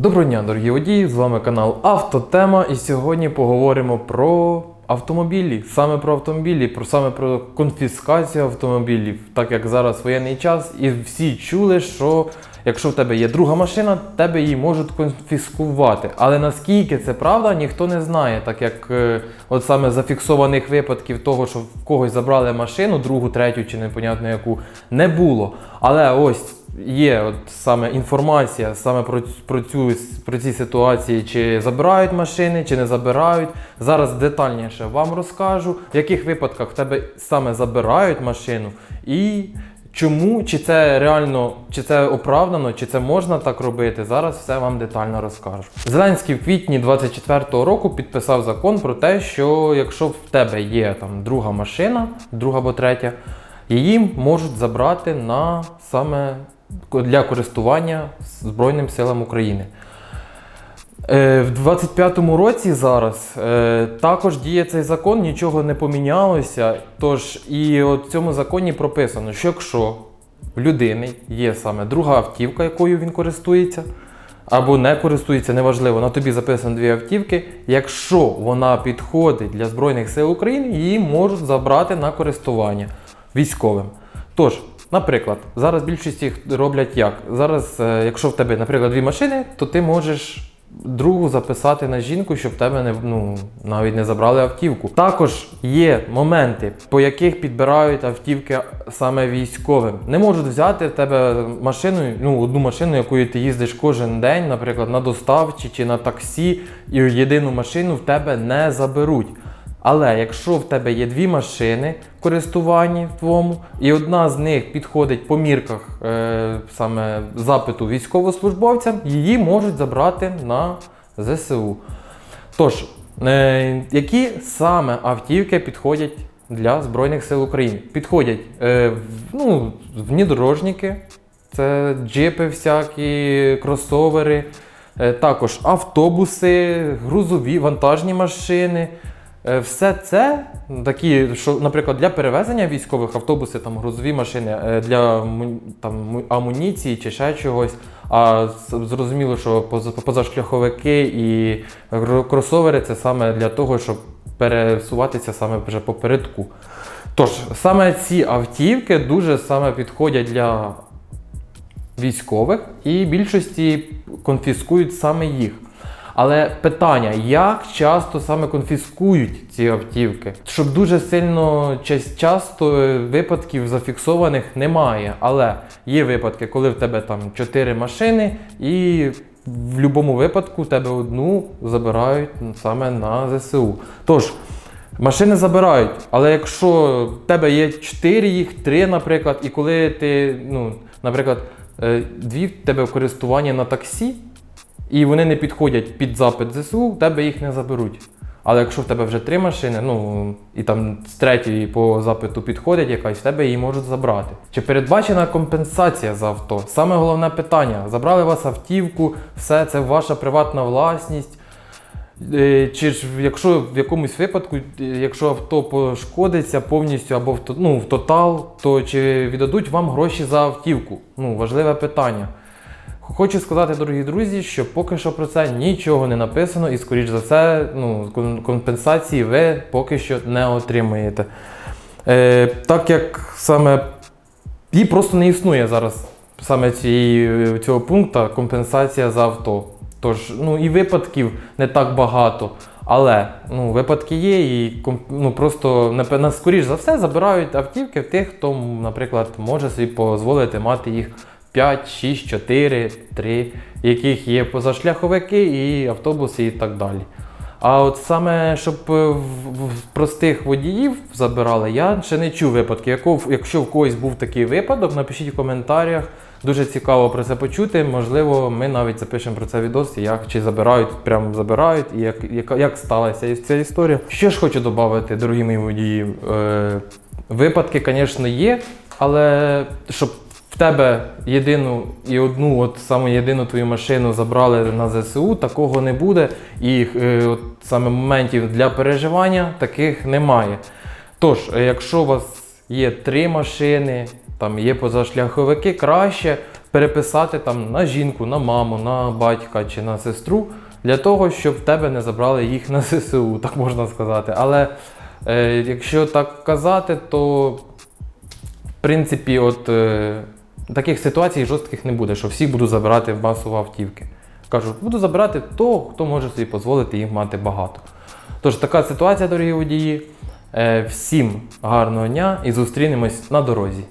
Доброго дня, дорогі водії! З вами канал Автотема. І сьогодні поговоримо про автомобілі, саме про автомобілі, про саме про конфіскацію автомобілів, так як зараз воєнний час, і всі чули, що якщо в тебе є друга машина, тебе її можуть конфіскувати. Але наскільки це правда, ніхто не знає, так як е, от саме зафіксованих випадків того, що в когось забрали машину, другу, третю чи непонятно яку, не було. Але ось є от саме інформація саме про, про, цю, про ці ситуації, чи забирають машини, чи не забирають. Зараз детальніше вам розкажу, в яких випадках в тебе саме забирають машину і чому, чи це реально, чи це оправдано, чи це можна так робити. Зараз все вам детально розкажу. Зеленський в квітні 24-го року підписав закон про те, що якщо в тебе є там друга машина, друга або третя, її можуть забрати на саме для користування Збройним силам України. Е, В 25-му році зараз е, також діє цей закон, нічого не помінялося. Тож і от в цьому законі прописано, що якщо в людини є саме друга автівка, якою він користується, або не користується, неважливо, на тобі записано дві автівки. Якщо вона підходить для Збройних сил України, її можуть забрати на користування військовим. Тож, наприклад, зараз більшість їх роблять як? Зараз, е, якщо в тебе, наприклад, дві машини, то ти можеш другу записати на жінку, щоб тебе не, ну, навіть не забрали автівку. Також є моменти, по яких підбирають автівки саме військовим. Не можуть взяти в тебе машину, ну, одну машину, якою ти їздиш кожен день, наприклад, на доставці чи на таксі, і єдину машину в тебе не заберуть. Але якщо в тебе є дві машини в користуванні в твоєму, і одна з них підходить по мірках е, саме запиту військовослужбовцям, її можуть забрати на ЗСУ. Тож, е, які саме автівки підходять для Збройних сил України? Підходять е, ну, внедорожники, це джипи всякі, кросовери, е, також автобуси, грузові, вантажні машини. Е, Все це такі, що, наприклад, для перевезення військових автобуси, там грузові машини е, для там, амуніції чи ще чогось. А зрозуміло, що поза- позашляховики і кросовери це саме для того, щоб пересуватися саме вже попередку. Тож, саме ці автівки дуже саме підходять для військових і більшості конфіскують саме їх. Але питання, як часто саме конфіскують ці автівки? Щоб дуже сильно часто випадків зафіксованих немає. Але є випадки, коли в тебе там 4 машини, і в будь-якому випадку тебе одну забирають саме на ЗСУ. Тож, Машини забирають, але якщо в тебе є 4 їх, 3, наприклад, і коли ти, ну, наприклад, е, дві в тебе в користуванні на таксі, і вони не підходять під запит ЗСУ, в тебе їх не заберуть. Але якщо в тебе вже три машини, ну і там з третьої по запиту підходять якась, в тебе її можуть забрати. Чи передбачена компенсація за авто? Саме головне питання: забрали вас автівку, все це ваша приватна власність. Е, Чи ж якщо в якомусь випадку, е, якщо авто пошкодиться повністю або в, ну, в тотал, то чи віддадуть вам гроші за автівку? Ну, важливе питання. Хочу сказати, дорогі друзі, що поки що про це нічого не написано, і, скоріш за все, ну, компенсації ви поки що не отримаєте. Е, так як саме її просто не існує зараз саме цієї, цього пункту компенсація за авто. Тож, ну і випадків не так багато. Але ну, випадки є, і ну, просто напевно, скоріш за все забирають автівки в тих, хто, наприклад, може собі дозволити мати їх 5, 6, 4, 3, яких є позашляховики і автобуси і так далі. А от саме, щоб е, в, простих водіїв забирали, я ще не чув випадки. Якщо в когось був такий випадок, напишіть в коментарях. Дуже цікаво про це почути. Можливо, ми навіть запишемо про це відос, як чи забирають, прям забирають, і як, як, як сталася ця історія. Що ж хочу додати, дорогі мої водії. Е, випадки, звісно, є, але щоб тебе єдину і одну, от саме єдину твою машину забрали на ЗСУ, такого не буде. І е, от саме моментів для переживання таких немає. Тож, е, якщо у вас є три машини, там є позашляховики, краще переписати там на жінку, на маму, на батька чи на сестру для того, щоб в тебе не забрали їх на ССУ, так можна сказати. Але е, якщо так казати, то в принципі, от е, таких ситуацій жорстких не буде, що всі будуть забирати масово автівки. Кажу, буду забирати того, хто може собі дозволити їх мати багато. Тож така ситуація, дорогі водії. Е, всім гарного дня і зустрінемось на дорозі.